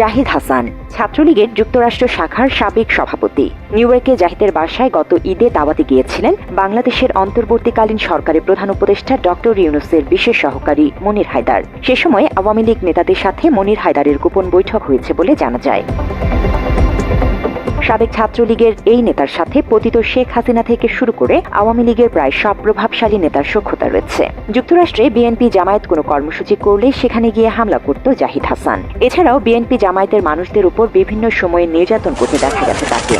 জাহিদ হাসান, ছাত্রলীগের যুক্তরাষ্ট্র শাখার সাবেক সভাপতি। নিউ ইয়র্কে জাহিদের বাসায় গত ঈদে দাওয়াতে গিয়েছিলেন বাংলাদেশের অন্তর্বর্তীকালীন সরকারের প্রধান উপদেষ্টা ডক্টর ইউনুসের বিশেষ সহকারী মনির হায়দার। সে সময় আওয়ামী লীগ নেতাদের সাথে মনির হায়দারের গোপন বৈঠক হয়েছে বলে জানা যায়। সাবেক ছাত্রলীগের এই নেতার সাথে পতিত শেখ হাসিনা থেকে শুরু করে আওয়ামী লীগের প্রায় সব প্রভাবশালী নেতার সক্ষতা রয়েছে। যুক্তরাষ্ট্রে বিএনপি জামায়াত কোনো কর্মসূচি করলে সেখানে গিয়ে হামলা করত জাহিদ হাসান। এছাড়াও বিএনপি জামায়াতের মানুষদের উপর বিভিন্ন সময়ে নির্যাতন করতে দেখা গেছে তাকে।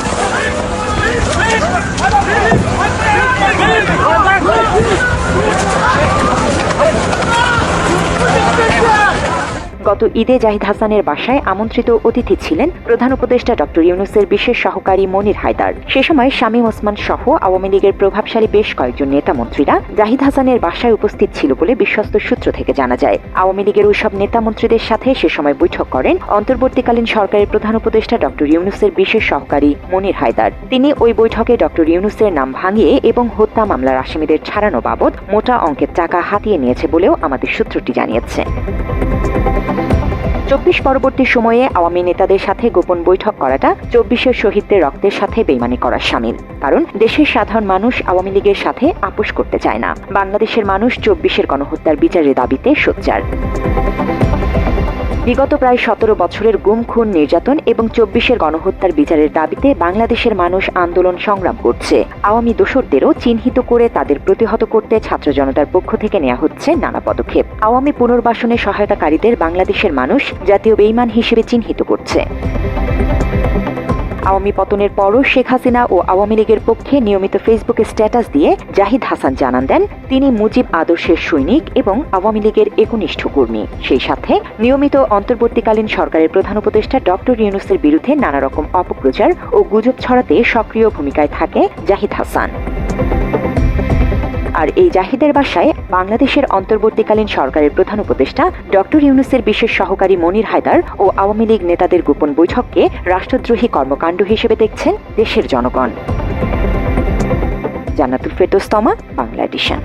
গত ঈদে জাহিদ হাসানের বাসায় আমন্ত্রিত অতিথি ছিলেন প্রধান উপদেষ্টা ডক্টর ইউনুসের বিশেষ সহকারী মনির হায়দার। সে সময় শামীম ওসমান সহ আওয়ামী লীগের প্রভাবশালী বেশ কয়েকজন নেতা মন্ত্রীরা জাহিদ হাসানের বাসায় উপস্থিত ছিল বলে বিশ্বস্ত সূত্র থেকে জানা যায়। আওয়ামী লীগের ওইসব নেতা মন্ত্রীদের সাথে সে সময় বৈঠক করেন অন্তর্বর্তীকালীন সরকারের প্রধান উপদেষ্টা ডক্টর ইউনুসের বিশেষ সহকারী মনির হায়দার। তিনি ওই বৈঠকে ডক্টর ইউনুসের নাম ভাঙিয়ে এবং হত্যা মামলার আসামিদের ছাড়ানো বাবদ মোটা অঙ্কের টাকা হাতিয়ে নিয়েছে বলেও আমাদের সূত্রটি জানিয়েছে। চব্বিশ পরবর্তী সময়ে আওয়ামী নেতাদের সাথে গোপন বৈঠক করাটা চব্বিশের শহীদদের রক্তের সাথে বেইমানি করার সামিল। কারণ দেশের সাধারণ মানুষ আওয়ামী লীগের সাথে আপোষ করতে চায় না। বাংলাদেশের মানুষ চব্বিশের গণহত্যার বিচারের দাবিতে সোচ্চার। বিগত প্রায় সতেরো বছরের গুম, খুন, নির্যাতন এবং চব্বিশের গণহত্যার বিচারের দাবিতে বাংলাদেশের মানুষ আন্দোলন সংগ্রাম করছে। আওয়ামী দোষরদেরও চিহ্নিত করে তাদের প্রতিহত করতে ছাত্র জনতার পক্ষ থেকে নেওয়া হচ্ছে নানা পদক্ষেপ। আওয়ামী পুনর্বাসনে সহায়তাকারীদের বাংলাদেশের মানুষ জাতীয় বেইমান হিসেবে চিহ্নিত করছে। আওয়ামী পতনের পরও শেখ হাসিনা ও আওয়ামী লীগের পক্ষে নিয়মিত ফেসবুকে স্ট্যাটাস দিয়ে জাহিদ হাসান জানান দেন, তিনি মুজিব আদর্শের সৈনিক এবং আওয়ামী লীগের একনিষ্ঠ কর্মী। সেই সাথে নিয়মিত অন্তর্বর্তীকালীন সরকারের প্রধান উপদেষ্টা ডক্টর ইউনুসের বিরুদ্ধে নানা রকম অপপ্রচার ও গুজব ছড়াতে সক্রিয় ভূমিকায় থাকে জাহিদ হাসান। আর এই জাহিদের বাসায় বাংলাদেশের অন্তর্বর্তীকালীন সরকারের প্রধান উপদেষ্টা ডক্টর ইউনুসের বিশেষ সহকারী মনির হায়দার ও আওয়ামী লীগ নেতাদের গোপন বৈঠককে রাষ্ট্রদ্রোহী কর্মকাণ্ড হিসেবে দেখছেন দেশের জনগণ। জান্নাতুল ফেরদোস্তমা বাংলা এডিশন।